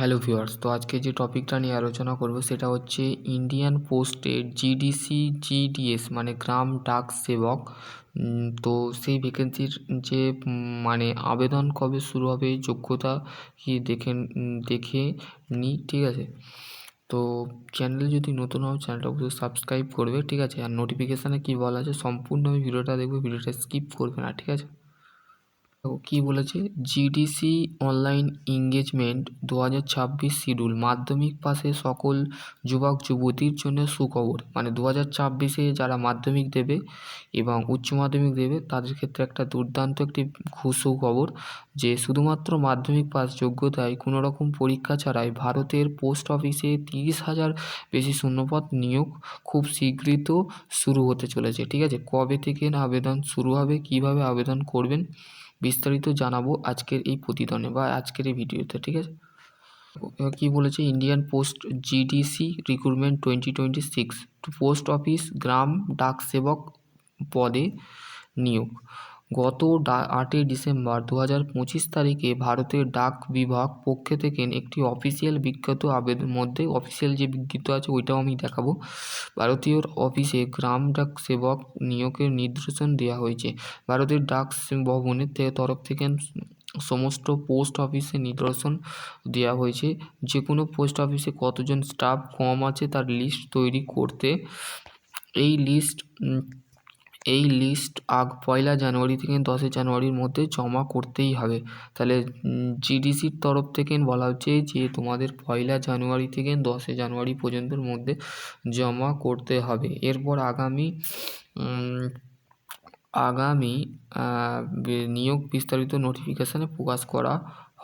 Hello viewers তো আজকে যে টপিকটা নিয়ে আলোচনা করব সেটা হচ্ছে ইন্ডিয়ান পোস্টের জিডিসি জিডিএস মানে গ্রাম ডাক সেবক। তো সেই ভ্যাকেন্সির যে মানে আবেদন কবে শুরু হবে যোগ্যতা কি দেখে দেখে নিই ঠিক আছে? তো চ্যানেল যদি নতুন হও চ্যানেলটা অবশ্যই সাবস্ক্রাইব করবে, ঠিক আছে? আর নোটিফিকেশানে কী বলা আছে, সম্পূর্ণ আমি ভিডিওটা দেখবে ভিডিওটা স্কিপ করবে না, ঠিক আছে? তো কী বলেছে? জিডিসি অনলাইন এঙ্গেজমেন্ট দু হাজার ছাব্বিশ শিডিউল মাধ্যমিক পাশে সকল যুবক যুবতীর জন্য সুখবর। মানে দু হাজার ছাব্বিশে যারা মাধ্যমিক দেবে এবং উচ্চ মাধ্যমিক দেবে, তাদের ক্ষেত্রে একটা দুর্দান্ত একটি সুখবর যে শুধুমাত্র মাধ্যমিক পাস যোগ্যতায় কোনো রকম পরীক্ষা ছাড়াই ভারতের পোস্ট অফিসে তিরিশ হাজার বেশি শূন্যপদ নিয়োগ খুব শীঘ্রই তো শুরু হতে চলেছে। ঠিক আছে? কবে থেকে না আবেদন শুরু হবে, কীভাবে আবেদন করবেন? বিস্তারিত জানাব আজকের এই প্রতিবেদনে বা আজকের এই ভিডিওতে, ঠিক আছে? কী বলেছে? Indian post GDC recruitment twenty twenty six post office গ্রাম ডাক সেবক পদে নিয়োগ। গত আটই ডিসেম্বর দু হাজার পঁচিশ তারিখে ভারতের ডাক বিভাগ পক্ষে থেকে একটি অফিসিয়াল বিজ্ঞত আবেদন, মধ্যে অফিসিয়াল যে বিজ্ঞপ্তি আছে ওইটাও আমি দেখাবো। ভারতীয় অফিসে গ্রাম ডাক সেবক নিয়োগের নির্দেশন দেওয়া হয়েছে। ভারতের ডাক ভবনের তরফ থেকে সমস্ত পোস্ট অফিসে নিদর্শন দেওয়া হয়েছে। যে কোনো পোস্ট অফিসে কতজন স্টাফ কম আছে তার লিস্ট তৈরি করতে। এই লিস্ট এই লিস্ট আগ পয়লা জানুয়ারি থেকে দশই জানুয়ারির মধ্যে জমা করতেই হবে। তাহলে জিডিসির তরফ থেকে বলা হচ্ছে যে, তোমাদের পয়লা জানুয়ারি থেকে দশই জানুয়ারি পর্যন্তর মধ্যে জমা করতে হবে। এরপর আগামী আগামী নিয়োগ বিস্তারিত নোটিফিকেশানে প্রকাশ করা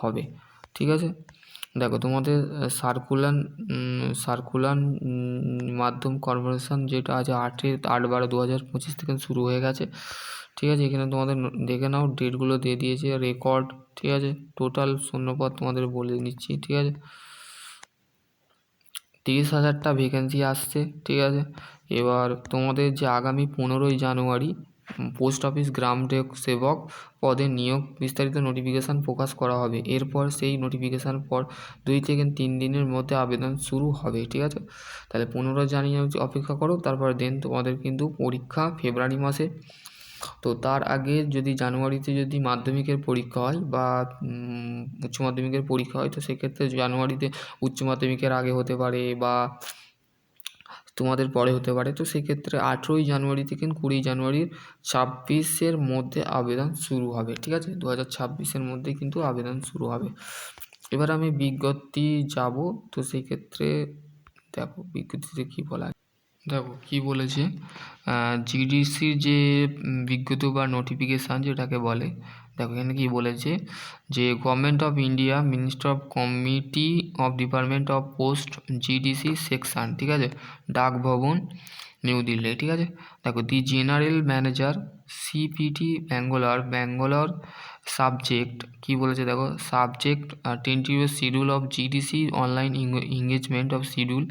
হবে। ঠিক আছে? দেখো তোমাদের সার্কুলার সার্কুলার মাধ্যম কর্পোরেশন যেটা আছে আটে, আট বারো দু হাজার পঁচিশ থেকে শুরু হয়ে গেছে, ঠিক আছে? এখানে তোমাদের দেখে নাও ডেটগুলো দিয়ে দিয়েছে রেকর্ড ঠিক আছে? টোটাল শূন্যপদ তোমাদের বলে নিচ্ছি ঠিক আছে? তিরিশ হাজারটা ভ্যাকেন্সি আসছে, ঠিক আছে? এবার তোমাদের যে আগামী পনেরোই জানুয়ারি পোস্ট অফিস গ্রাম সেবক পদে নিয়োগ বিস্তারিত নোটিফিকেশান প্রকাশ করা হবে। এরপর সেই নোটিফিকেশান পর দুই থেকে তিন দিনের মধ্যে আবেদন শুরু হবে, ঠিক আছে? তাহলে পনেরো জানুয়ারি অপেক্ষা করো, তারপর দেন তোমাদের কিন্তু পরীক্ষা ফেব্রুয়ারি মাসে। তো তার আগে যদি জানুয়ারিতে যদি মাধ্যমিকের পরীক্ষা হয় বা উচ্চ মাধ্যমিকের পরীক্ষা হয়, তো সেক্ষেত্রে জানুয়ারিতে উচ্চ মাধ্যমিকের আগে হতে পারে বা তোমাদের পরে হতে পারে তো সেক্ষেত্রে আঠেরোই জানুয়ারি থেকে কুড়ি জানুয়ারির ছাব্বিশের মধ্যে আবেদন শুরু হবে, ঠিক আছে দু হাজার ছাব্বিশের মধ্যে কিন্তু আবেদন শুরু হবে এবার আমি বিজ্ঞপ্তি যাব, তো সেই ক্ষেত্রে দেখো বিজ্ঞপ্তিতে কী বলা। দেখো কী বলেছে? জিডিসির যে বিজ্ঞপ্তি বা নোটিফিকেশান যেটাকে বলে, দেখো এখানে কী বলেছে? যে government of India minister of committee of department of post GDC section ঠিক আছে? ডাক ভবন নিউ দিল্লি ঠিক আছে? দেখো the general manager CPT Bangalore Bangalore subject কি বলেছে দেখো? Subject tentative schedule of GDC online engagement of schedule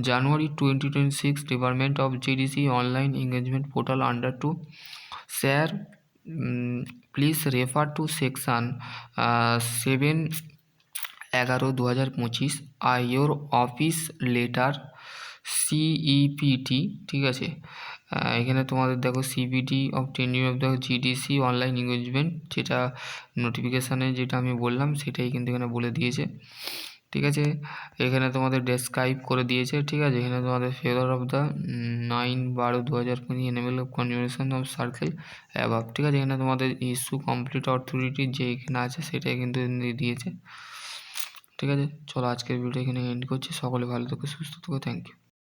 January twenty twenty six department of GDC online engagement portal under to sir please refer to section seven এগারো দু হাজার পঁচিশ I your office letter CEPT ঠিক আছে? এখানে তোমাদের দেখো CBT of tending of the GDC online engagement যেটা নোটিফিকেশানে যেটা আমি বললাম, সেটাই কিন্তু এখানে বলে দিয়েছে। ঠিক আছে? এখানে তোমাদের ডেসক্রাইব করে দিয়েছে, ঠিক আছে? এখানে তোমাদের ফেভার অফ দ্য নাইন বারো দু হাজার পঁচিশ NML of conservation of circle above ঠিক আছে? এখানে তোমাদের ইস্যু কমপ্লিট অথরিটি যে এখানে আছে, সেটাই কিন্তু দিয়েছে। ঠিক আছে? চলো আজকের ভিডিও এখানে এন্ড করছি। সকলে ভালো থেকো, সুস্থ থেকো। Thank you